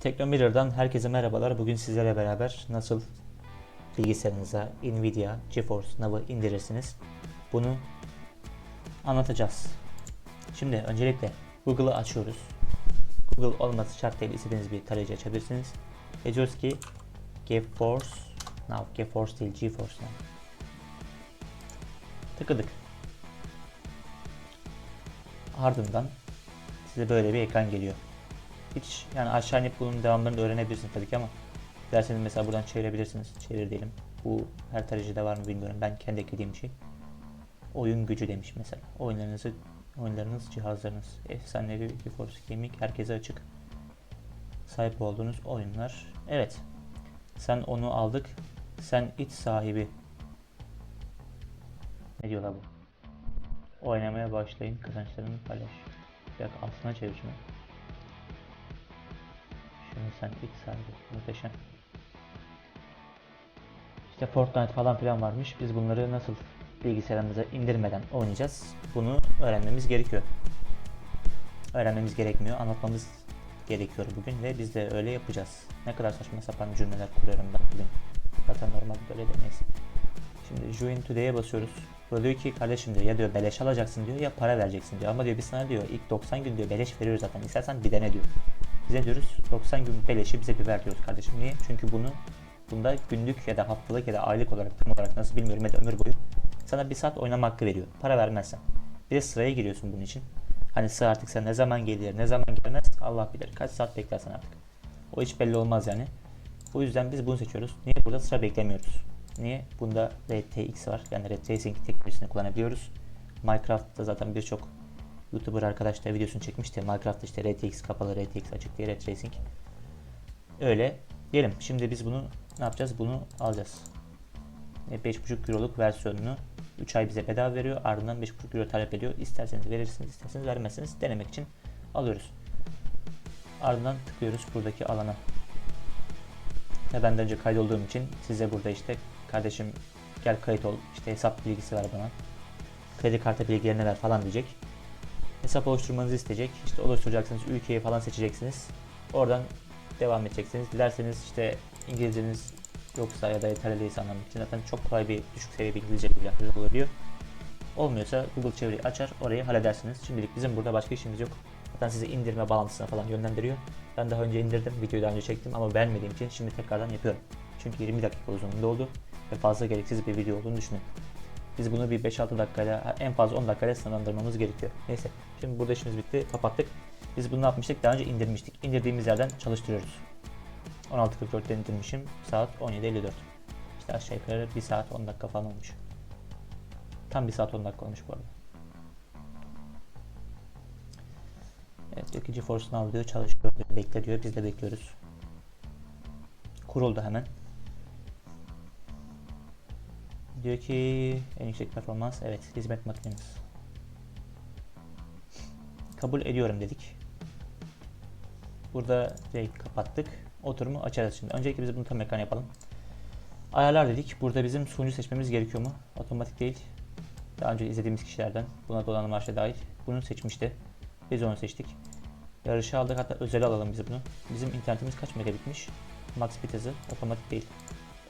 Teknomirror'dan herkese merhabalar. Bugün sizlerle beraber nasıl bilgisayarınıza Nvidia GeForce Now'ı indirirsiniz bunu anlatacağız. Şimdi öncelikle Google'ı açıyoruz. Google olması şart değil. istediğiniz bir tarayıcı açabilirsiniz. Ve diyoruz ki GeForce Now, GeForce değil GeForce Now. Tıkladık. Ardından size böyle bir ekran geliyor. Hiç yani aşağı inip bunun devamlarını da öğrenebilirsiniz tabii ki ama derseniz mesela buradan çevirebilirsiniz. Çevir diyelim. Bu her tarayıcıda var mı bilmiyorum. Ben kendi eklediğim şey. Oyun gücü demiş mesela. Oyunlarınızı oyunlarınız, cihazlarınız, efsanevi GeForce Gaming herkese açık. Sahip olduğunuz oyunlar. Evet. Sen onu aldık. Sen iç sahibi. Ne diyorlar bu? Oynamaya başlayın. Kazançlarını paylaş. Bir dakika altına çevir şunu. Şunu sen iç sahibi. Muhteşem. İşte Fortnite falan filan varmış. Biz bunları nasıl bilgisayarımıza indirmeden oynayacağız? Bunu öğrenmemiz gerekiyor. Öğrenmemiz gerekmiyor. Anlatmamız gerekiyor bugün ve biz de öyle yapacağız. Ne kadar saçma sapan cümleler kuruyorum ben bugün. Zaten normal böyle de neyse. Şimdi Join Today'e basıyoruz. Burada diyor ki kardeşim diyor ya diyor beleş alacaksın diyor ya para vereceksin diyor. Ama diyor biz sana diyor ilk 90 gün diyor beleş veriyoruz zaten. İstersen bir dene diyor. Bize diyoruz 90 gün beleşi bize bir ver diyoruz kardeşim. Niye? Çünkü bunu bunda günlük ya da haftalık ya da aylık olarak tam olarak nasıl bilmiyorum ya da ömür boyu sana bir saat oynama hakkı veriyor. Para vermezsen. Bir de sıraya giriyorsun bunun için. Hani sıra artık sen ne zaman gelir ne zaman gelmez Allah bilir. Kaç saat beklersen artık. O hiç belli olmaz yani. O yüzden biz bunu seçiyoruz. Niye burada sıra beklemiyoruz? Niye? Bunda RTX var. Yani Ray teknolojisini kullanabiliyoruz. Minecraft'ta zaten birçok YouTuber arkadaş da videosunu çekmişti. Minecraft'ta işte RTX kapalı, RTX açık diye Ray Tracing. Öyle. Diyelim. Şimdi biz bunu ne yapacağız? Bunu alacağız. E, 5.5 Euro'luk versiyonunu 3 ay bize bedava veriyor. Ardından 5.5 Euro talep ediyor. İsterseniz verirsiniz, isterseniz vermezseniz denemek için alıyoruz. Ardından tıklıyoruz buradaki alana. Ve benden önce kaydolduğum için size burada işte kardeşim gel kayıt ol. işte hesap bilgisi ver bana. Kredi kartı bilgilerini ver falan diyecek. Hesap oluşturmanızı isteyecek. İşte oluşturacaksınız. Ülkeyi falan seçeceksiniz. Oradan devam edeceksiniz. Dilerseniz işte İngilizceniz yoksa ya da yeterli değilse anlamak için zaten çok kolay bir düşük seviye bir İngilizce bilgiler olabiliyor. Olmuyorsa Google çeviri açar orayı halledersiniz. Şimdilik bizim burada başka işimiz yok. Zaten sizi indirme bağlantısına falan yönlendiriyor. Ben daha önce indirdim, videoyu daha önce çektim ama beğenmediğim için şimdi tekrardan yapıyorum. Çünkü 20 dakika uzunluğunda oldu ve fazla gereksiz bir video olduğunu düşünüyorum. Biz bunu bir 5-6 dakikayla, en fazla 10 dakikayla sınırlandırmamız gerekiyor. Neyse, şimdi burada işimiz bitti, kapattık. Biz bunu ne yapmıştık? Daha önce indirmiştik. İndirdiğimiz yerden çalıştırıyoruz. 16.44'te indirmişim. Saat 17.54. İşte aşağı yukarı 1 saat 10 dakika falan olmuş. Tam 1 saat 10 dakika olmuş bu arada. Evet ki GeForce Now diyor çalışıyor diyor, bekle diyor. Biz de bekliyoruz. Kuruldu hemen. Diyor ki en yüksek performans evet hizmet makinemiz. Kabul ediyorum dedik. Burada direkt kapattık. Oturumu açarız şimdi. Öncelikle biz bunu tam ekran yapalım. Ayarlar dedik. Burada bizim sunucu seçmemiz gerekiyor mu? Otomatik değil. Daha önce izlediğimiz kişilerden. Buna donanım açta dahil. Bunu seçmişti. Biz onu seçtik. Yarışı aldık. Hatta özel alalım biz bunu. Bizim internetimiz kaç megabitmiş? Max bit hızı. Otomatik değil.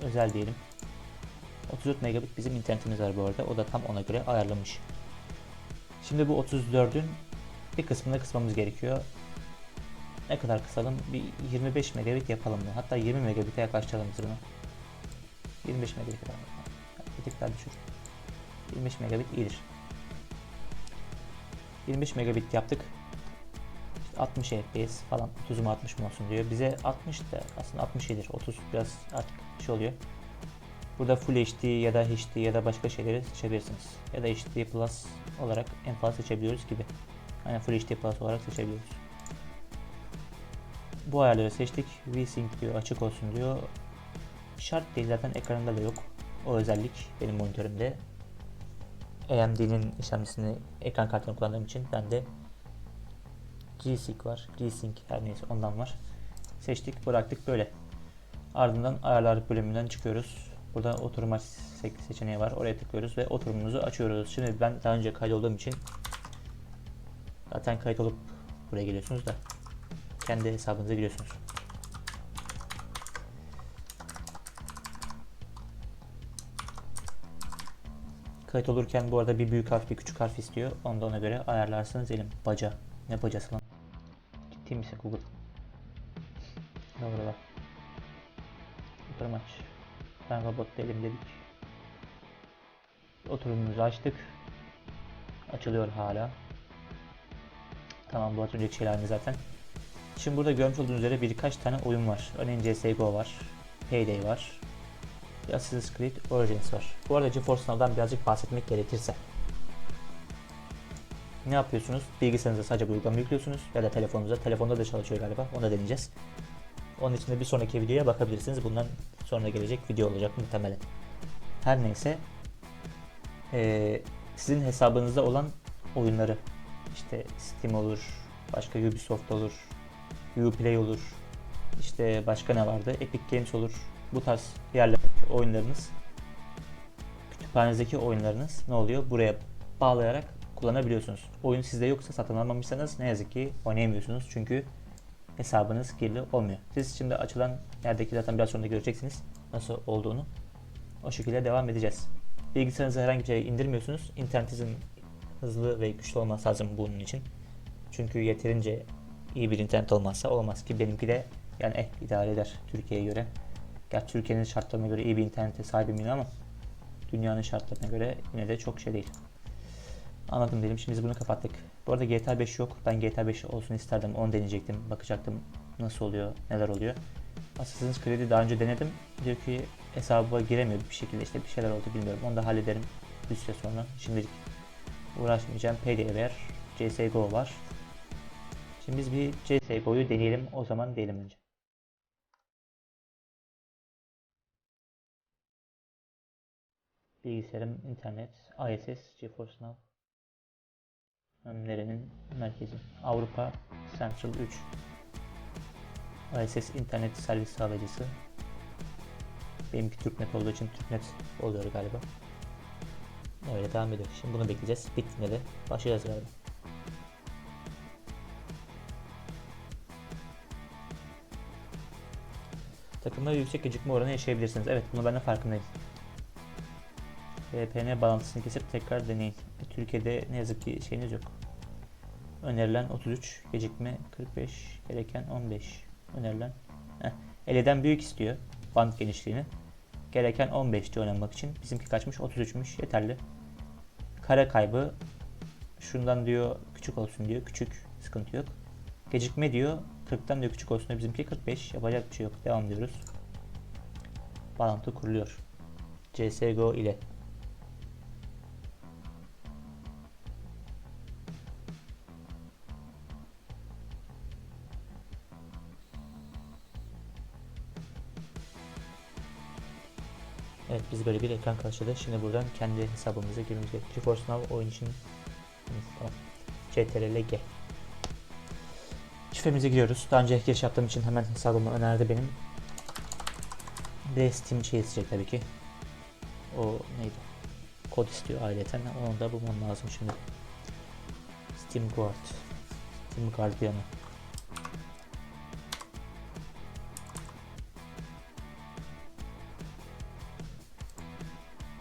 Özel diyelim. 34 megabit bizim internetimiz var bu arada. O da tam ona göre ayarlamış. Şimdi bu 34'ün bir kısmını kısmamız gerekiyor. Ne kadar kısalım? Bir 25 megabit yapalım mı? Hatta 20 megabit'e yaklaştıralım bunu. 25 megabit yapalım. Bir tık daha düşür. 25 megabit iyidir. 25 megabit yaptık. İşte 60 FPS falan 30 mu 60 mı olsun diyor. Bize 60 da aslında 60 iyidir. 30 biraz artık şey oluyor. Burada Full HD ya da HD ya da başka şeyleri seçebilirsiniz. Ya da HD Plus olarak en fazla seçebiliyoruz gibi. Yani Full HD Plus olarak seçebiliyoruz. Bu ayarları seçtik. VSync diyor açık olsun diyor. Şart değil zaten ekranında da yok. O özellik benim monitörümde. AMD'nin işlemcisini ekran kartını kullandığım için ben de G-Sync var. G-Sync her neyse ondan var. Seçtik bıraktık böyle. Ardından ayarlar bölümünden çıkıyoruz. Burada oturum aç seçeneği var. Oraya tıklıyoruz ve oturumumuzu açıyoruz. Şimdi ben daha önce kaydolduğum için zaten kayıt olup buraya geliyorsunuz da kendi hesabınıza giriyorsunuz. Kayıt olurken bu arada bir büyük harf bir küçük harf istiyor. Onda ona göre ayarlarsınız elim. Baca. Ne bacası lan? Ciddi misin Google? Ne buralar? Oturma aç. Ben robot değilim dedik. Oturumumuzu açtık. Açılıyor hala. Tamam bu az önceki şeylerdi zaten. Şimdi burada görmüş olduğunuz üzere birkaç tane oyun var. Örneğin CSGO var. Payday var. Assassin's Creed Origins var. Bu arada GeForce Now'dan birazcık bahsetmek gerekirse. Ne yapıyorsunuz? Bilgisayarınıza sadece bu uygulamayı yüklüyorsunuz ya da telefonunuza. Telefonda da çalışıyor galiba. Onu da deneyeceğiz. Onun için de bir sonraki videoya bakabilirsiniz. Bundan sonra gelecek video olacak muhtemelen. Her neyse. Ee, sizin hesabınızda olan oyunları işte Steam olur, başka Ubisoft olur, Uplay olur, işte başka ne vardı? Epic Games olur. Bu tarz yerlerdeki oyunlarınız, kütüphanenizdeki oyunlarınız ne oluyor? Buraya bağlayarak kullanabiliyorsunuz. Oyun sizde yoksa satın almamışsanız ne yazık ki oynayamıyorsunuz. Çünkü hesabınız kirli olmuyor. Siz şimdi açılan yerdeki zaten biraz sonra göreceksiniz nasıl olduğunu. O şekilde devam edeceğiz. Bilgisayarınıza herhangi bir şey indirmiyorsunuz. İnternetinizin hızlı ve güçlü olması lazım bunun için. Çünkü yeterince iyi bir internet olmazsa olmaz ki benimki de yani eh idare eder Türkiye'ye göre. Gerçi Türkiye'nin şartlarına göre iyi bir internete sahibim yine ama dünyanın şartlarına göre yine de çok şey değil. Anladım dedim. Şimdi biz bunu kapattık. Bu arada GTA 5 yok. Ben GTA 5 olsun isterdim. Onu deneyecektim. Bakacaktım nasıl oluyor, neler oluyor. Assassin's Creed'i daha önce denedim. Diyor ki hesabıma giremiyor bir şekilde işte bir şeyler oldu bilmiyorum. Onu da hallederim bir süre sonra. Şimdilik uğraşmayacağım. Payday var. CSGO var. Şimdi biz bir CSGO'yu deneyelim. O zaman diyelim önce. Bilgisayarım, internet, ISS, GeForce Now. Nerenin merkezi? Avrupa Central 3. ISS internet servis sağlayıcısı. Benimki Türknet olduğu için Türknet oluyor galiba. Öyle devam ediyor. Şimdi bunu bekleyeceğiz. Bittiğinde de başlayacağız galiba. Takımda yüksek gecikme oranı yaşayabilirsiniz. Evet bunu ben de farkındayım. VPN bağlantısını kesip tekrar deneyin. Türkiye'de ne yazık ki şeyiniz yok. Önerilen 33, gecikme 45, gereken 15. Önerilen Heh, 50'den büyük istiyor band genişliğini. Gereken 15 diyor oynamak için. Bizimki kaçmış? 33'müş. Yeterli. Kare kaybı şundan diyor küçük olsun diyor. Küçük. Sıkıntı yok. Gecikme diyor 40'tan diyor küçük olsun diyor. Bizimki 45. Yapacak bir şey yok. Devam ediyoruz. Bağlantı kuruluyor. CSGO ile Evet biz böyle bir ekran karşıladı. Şimdi buradan kendi hesabımıza girmemiz gerekiyor. GeForce Now oyun için Hı, tamam. CTRL G. Şifremize giriyoruz. Daha önce giriş yaptığım için hemen hesabımı önerdi benim. Bir Steam şey isteyecek tabii ki. O neydi? Kod istiyor aileten. Onu da bulmam lazım şimdi. Steam Guard. Steam Guardian'ı.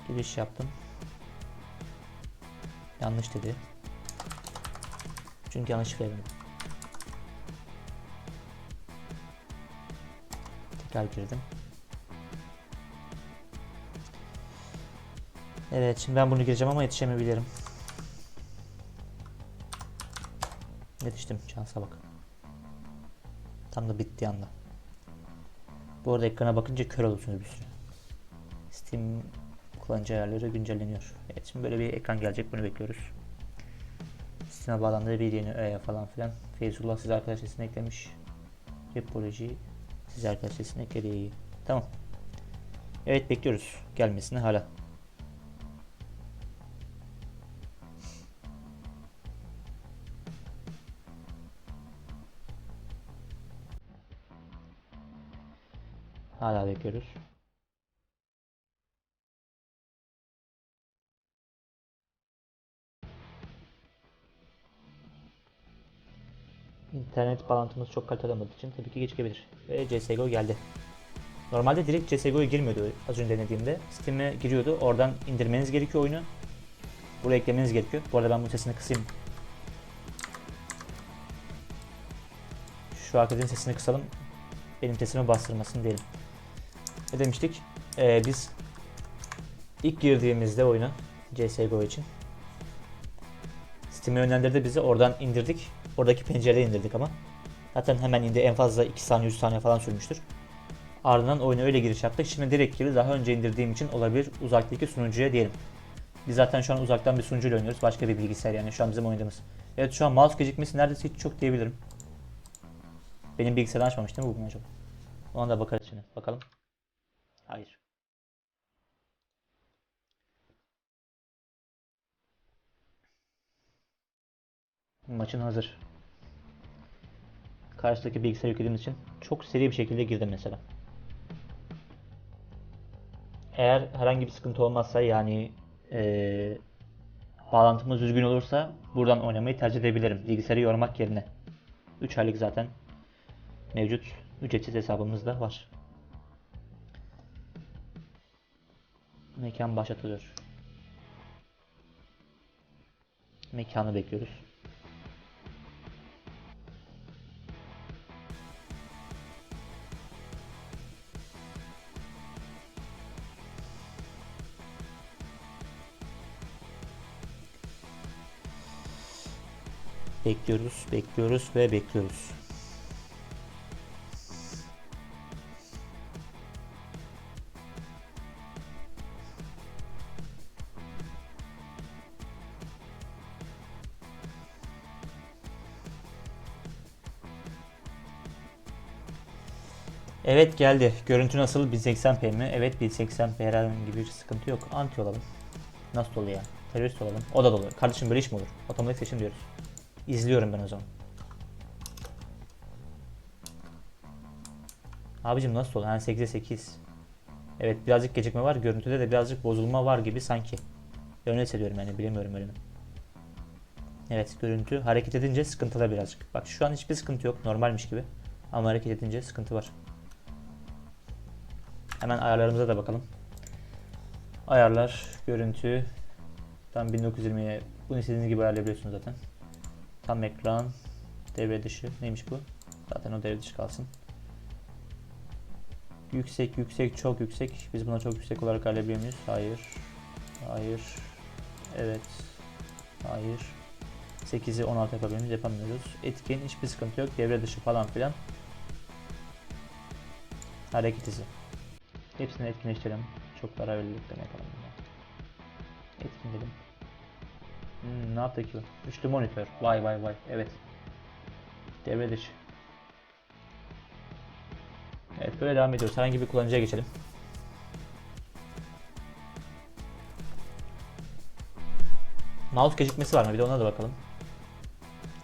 Giriş yaptım. Yanlış dedi. Çünkü yanlış verdim. Tekrar girdim. Evet şimdi ben bunu gireceğim ama yetişemeyebilirim. Yetiştim şansa bak. Tam da bitti anda. Bu arada ekrana bakınca kör olursunuz bir süre. Steam kullanıcı ayarları güncelleniyor. Evet şimdi böyle bir ekran gelecek bunu bekliyoruz. Steam'e bağlandığı bir yeni öğe falan filan. Feyzullah size arkadaş listesine eklemiş. Repoloji size arkadaş listesine ekledi. Tamam. Evet bekliyoruz gelmesini hala. Hala bekliyoruz. İnternet bağlantımız çok kaliteli olmadığı için tabii ki gecikebilir. Ve CSGO geldi. Normalde direkt CSGO'ya girmiyordu az önce denediğimde. Steam'e giriyordu. Oradan indirmeniz gerekiyor oyunu. Buraya eklemeniz gerekiyor. Bu arada ben bunun sesini kısayım. Şu arkadaşın sesini kısalım. Benim sesimi bastırmasın diyelim. Ne demiştik? Ee, biz ilk girdiğimizde oyuna CSGO için Steam'e yönlendirdi bizi. Oradan indirdik. Oradaki pencereye indirdik ama. Zaten hemen indi. En fazla 2 saniye 3 saniye falan sürmüştür. Ardından oyuna öyle giriş yaptık. Şimdi direkt girdi. Daha önce indirdiğim için olabilir uzaktaki sunucuya diyelim. Biz zaten şu an uzaktan bir sunucuyla oynuyoruz. Başka bir bilgisayar yani şu an bizim oynadığımız. Evet şu an mouse gecikmesi neredeyse hiç çok diyebilirim. Benim bilgisayarı açmamış değil mi bugün acaba? Ona da bakarız şimdi. Bakalım. Hayır. Maçın hazır. Karşıdaki bilgisayar yüklediğimiz için çok seri bir şekilde girdim mesela. Eğer herhangi bir sıkıntı olmazsa yani eee, bağlantımız düzgün olursa buradan oynamayı tercih edebilirim. Bilgisayarı yormak yerine. 3 aylık zaten mevcut ücretsiz hesabımız da var. Mekan başlatılıyor. Mekanı bekliyoruz. Bekliyoruz, bekliyoruz ve bekliyoruz. Evet geldi. Görüntü nasıl? 1080p mi? Evet 1080p herhangi bir sıkıntı yok. Anti olalım. Nasıl dolu ya? Terörist olalım. O da dolu. Kardeşim böyle iş mi olur? Otomatik seçim diyoruz. İzliyorum ben o zaman. Abicim nasıl oldu? Yani 8'e 8. Evet birazcık gecikme var. Görüntüde de birazcık bozulma var gibi sanki. Öyle hissediyorum yani bilemiyorum öyle mi? Evet görüntü hareket edince sıkıntılı birazcık. Bak şu an hiçbir sıkıntı yok. Normalmiş gibi. Ama hareket edince sıkıntı var. Hemen ayarlarımıza da bakalım. Ayarlar, görüntü. Tam 1920'ye bunu istediğiniz gibi ayarlayabiliyorsunuz zaten. Tam ekran, devre dışı. Neymiş bu? Zaten o devre dışı kalsın. Yüksek, yüksek, çok yüksek. Biz buna çok yüksek olarak ayarlayabiliyor muyuz? Hayır. Hayır. Evet. Hayır. 8'i 16 yapabiliyor muyuz? Yapamıyoruz. Etkin, hiçbir sıkıntı yok. Devre dışı falan filan. Hareket izi. Hepsini etkinleştirelim. Çok para birlikte yapalım. ya. Etkin dedim. Hmm, ne yaptı ki? Üçlü monitör. Vay vay vay. Evet. Devre dışı. Evet böyle devam ediyoruz. Herhangi bir kullanıcıya geçelim. Mouse gecikmesi var mı? Bir de ona da bakalım.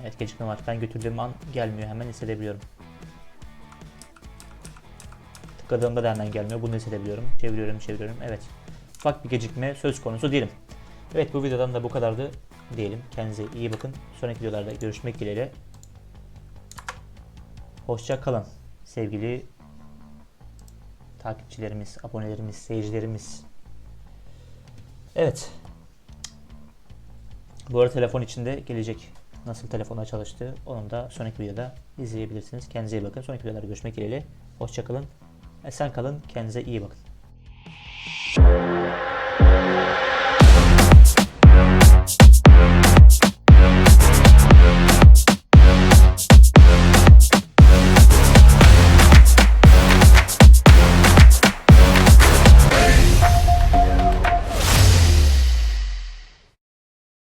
Evet gecikme var. Ben götürdüğüm an gelmiyor. Hemen hissedebiliyorum. Tıkladığımda da hemen gelmiyor. Bunu hissedebiliyorum. Çeviriyorum, çeviriyorum. Evet. Ufak bir gecikme söz konusu diyelim. Evet bu videodan da bu kadardı diyelim. Kendinize iyi bakın. Sonraki videolarda görüşmek dileğiyle. Hoşça kalın. Sevgili takipçilerimiz, abonelerimiz, seyircilerimiz. Evet. Bu arada telefon içinde gelecek. Nasıl telefonla çalıştığı onu da sonraki videoda izleyebilirsiniz. Kendinize iyi bakın. Sonraki videolarda görüşmek dileğiyle. Hoşça kalın. Esen kalın. Kendinize iyi bakın.